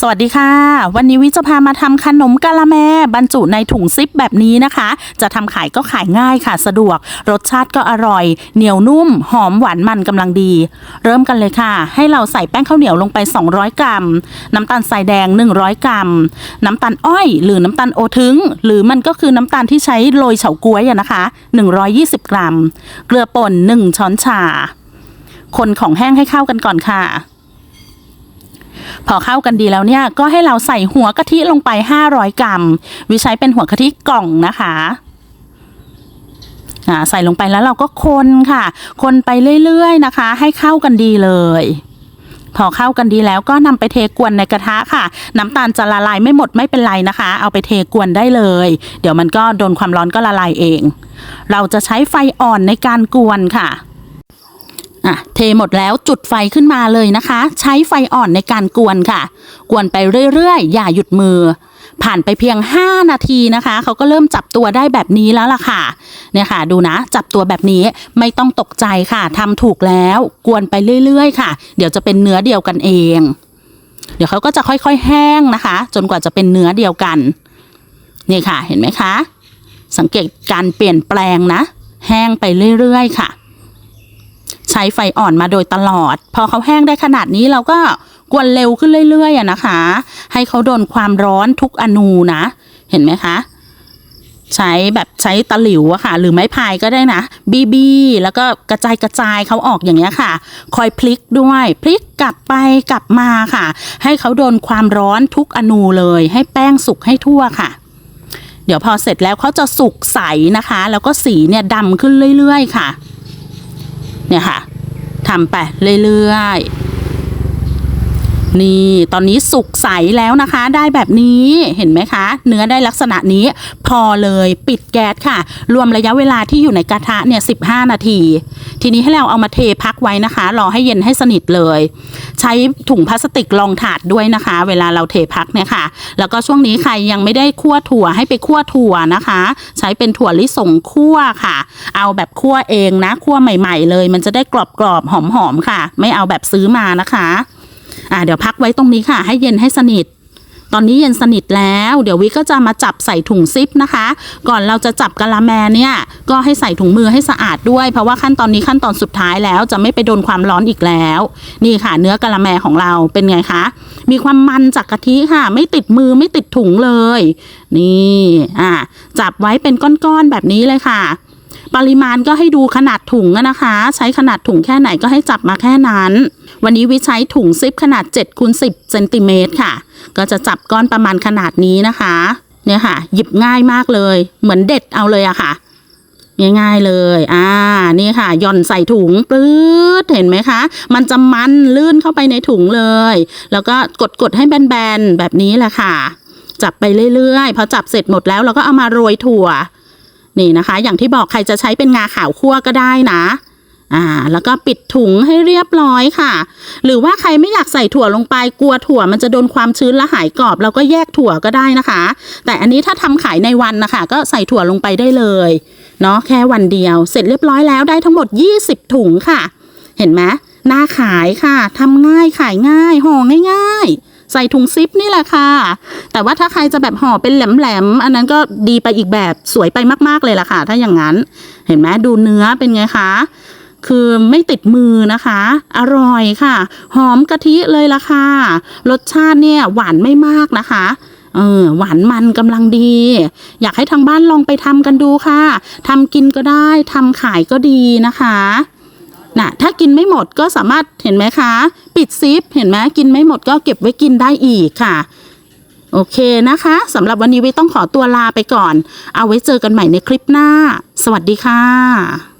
สวัสดีค่ะ วันนี้วิจะพามาทำขนมกะละแมบรรจุในถุงซิปแบบนี้นะคะ จะทำขายก็ขายง่ายค่ะ สะดวก รสชาติก็อร่อย เหนียวนุ่ม หอมหวานมันกำลังดี เริ่มกันเลยค่ะ ให้เราใส่แป้งข้าวเหนียวลงไป 200 กรัม น้ำตาลทรายแดง 100 กรัม น้ำตาลอ้อย หรือน้ำตาลโอทึงหรือมันก็คือน้ำตาลที่ใช้โรยเฉาก๊วยอะนะคะ 120 กรัม เกลือป่น1ช้อนชา คนของแห้งให้เข้ากันก่อนค่ะ พอเข้ากันดีแล้วเนี่ยก็ให้เราใส่หัวกะทิลงไป 500 กรัม วิใช้เป็นหัวกะทิกล่องนะคะใส่ลงไปแล้วเราก็คนค่ะ คนไปเรื่อยๆนะคะ ให้เข้ากันดีเลยพอเข้ากันดีแล้วก็นำไปเทกวนในกระทะค่ะ น้ำตาลจะละลายไม่หมดไม่เป็นไรนะคะ เอาไปเทกวนได้เลย เดี๋ยวมันก็โดนความร้อนก็ละลายเอง เราจะใช้ไฟอ่อนในการกวนค่ะ อะเทหมดแล้วจุดไฟขึ้นมาเลยนะคะ ใช้ไฟอ่อนในการกวนค่ะ กวนไปเรื่อยๆ อย่าหยุดมือ ผ่านไปเพียง 5 นาทีนะคะ เขาก็เริ่มจับตัวได้แบบนี้แล้วล่ะค่ะ เนี่ยค่ะ ดูนะ จับตัวแบบนี้ไม่ต้องตกใจค่ะทำถูกแล้ว กวนไปเรื่อยๆ ค่ะ เดี๋ยวจะเป็นเนื้อเดียวกันเอง เดี๋ยวเขาก็จะค่อยๆแห้งนะคะ จนกว่าจะเป็นเนื้อเดียวกัน นี่ค่ะ เห็นไหมคะ สังเกตการเปลี่ยนแปลงนะ แห้งไปเรื่อยๆ ค่ะ ช้ไฟอ่อนมาโดยตลอด พอเขาแห้งได้ขนาดนี้เราก็กวนเร็วขึ้นเรื่อยๆนะคะ ให้เขาโดนความร้อนทุกอนูนะ เห็นไหมคะ ใช้แบบใช้ตะหลิวอะค่ะ หรือไม้พายก็ได้นะบีบีแล้วก็กระจายกระจายเขาออกอย่างเงี้ยค่ะ คอยพลิกด้วยพลิกกลับไปกลับมาค่ะ ให้เขาโดนความร้อนทุกอนูเลย ให้แป้งสุกให้ทั่วค่ะเดี๋ยวพอเสร็จแล้วเขาจะสุกใสนะคะ แล้วก็สีเนี่ยดำขึ้นเรื่อย ๆ ค่ะ เนี่ยค่ะ ทำไปเรื่อยๆ นี่ตอนนี้สุกใสแล้วนะคะ ได้แบบนี้เห็นไหมคะ เนื้อได้ลักษณะนี้พอเลยปิดแก๊สค่ะ รวมระยะเวลาที่อยู่ในกระทะเนี่ย15นาที ทีนี้ให้เราเอามาเทพักไว้นะคะ รอให้เย็นให้สนิทเลย ใช้ถุงพลาสติกรองถาดด้วยนะคะ เวลาเราเทพักเนี่ยค่ะ แล้วก็ช่วงนี้ใครยังไม่ได้คั่วถั่วให้ไปคั่วถั่วนะคะ ใช้เป็นถั่วลิสงคั่วค่ะ เอาแบบคั่วเองนะคั่วใหม่ ๆ เลย มันจะได้กรอบๆหอมๆค่ะ ไม่เอาแบบซื้อมานะคะ อ่าเดี๋ยวพักไว้ตรงนี้ค่ะ ให้เย็นให้สนิท ตอนนี้เย็นสนิทแล้ว เดี๋ยววิก็จะมาจับใส่ถุงซิปนะคะ ก่อนเราจะจับกะละแมเนี่ย ก็ให้ใส่ถุงมือให้สะอาดด้วย เพราะว่าขั้นตอนนี้ขั้นตอนสุดท้ายแล้วจะไม่ไปโดนความร้อนอีกแล้ว นี่ค่ะ เนื้อกะละแมของเราเป็นไงคะ มีความมันจากกะทิค่ะ ไม่ติดมือไม่ติดถุงเลย นี่ อ่า จับไว้เป็นก้อนๆแบบนี้เลยค่ะ ปริมาณก็ให้ดูขนาดถุงนะคะ ใช้ขนาดถุงแค่ไหนก็ให้จับมาแค่นั้น วันนี้วิใช้ถุงซิปขนาด7คูณ10เซนติเมตรค่ะ ก็จะจับก้อนประมาณขนาดนี้นะคะ เนี่ยค่ะ หยิบง่ายมากเลย เหมือนเด็ดเอาเลยอะค่ะง่ายๆเลย อ่า นี่ค่ะหย่อนใส่ถุงปื๊ด เห็นไหมคะ มันจะมันลื่นเข้าไปในถุงเลย แล้วก็กดๆให้แบนๆ แบบนี้แหละค่ะ จับไปเรื่อยๆ พอจับเสร็จหมดแล้วเราก็เอามาโรยถั่ว นี่นะคะ อย่างที่บอกใครจะใช้เป็นงาขาวคั่วก็ได้นะอ่าแล้วก็ปิดถุงให้เรียบร้อยค่ะ หรือว่าใครไม่อยากใส่ถั่วลงไปกลัวถั่วมันจะโดนความชื้นและหายกรอบ เราก็แยกถั่วก็ได้นะคะ แต่อันนี้ถ้าทำขายในวันนะคะ ก็ใส่ถั่วลงไปได้เลยเนาะแค่วันเดียว เสร็จเรียบร้อยแล้วได้ทั้งหมด 20 ถุงค่ะ เห็นไหมน่าขายค่ะทำง่ายขายง่ายห่อง่าย ใส่ถุงซิปนี่แหละค่ะ แต่ว่าถ้าใครจะแบบห่อเป็นแหลมๆ อันนั้นก็ดีไปอีกแบบสวยไปมากๆเลยล่ะค่ะ ถ้าอย่างนั้น เห็นไหมดูเนื้อเป็นไงคะ คือไม่ติดมือนะคะ อร่อยค่ะ หอมกะทิเลยล่ะค่ะ รสชาติเนี่ยหวานไม่มากนะคะเออหวานมันกำลังดี อยากให้ทางบ้านลองไปทำกันดูค่ะทำกินก็ได้ทำขายก็ดีนะคะ นะถ้ากินไม่หมดก็สามารถเห็นไหมคะ ปิดซิปเห็นไหมกินไม่หมดก็เก็บไว้กินได้อีกค่ะ โอเคนะคะสำหรับวันนี้วิต้องขอตัวลาไปก่อน เอาไว้เจอกันใหม่ในคลิปหน้า สวัสดีค่ะ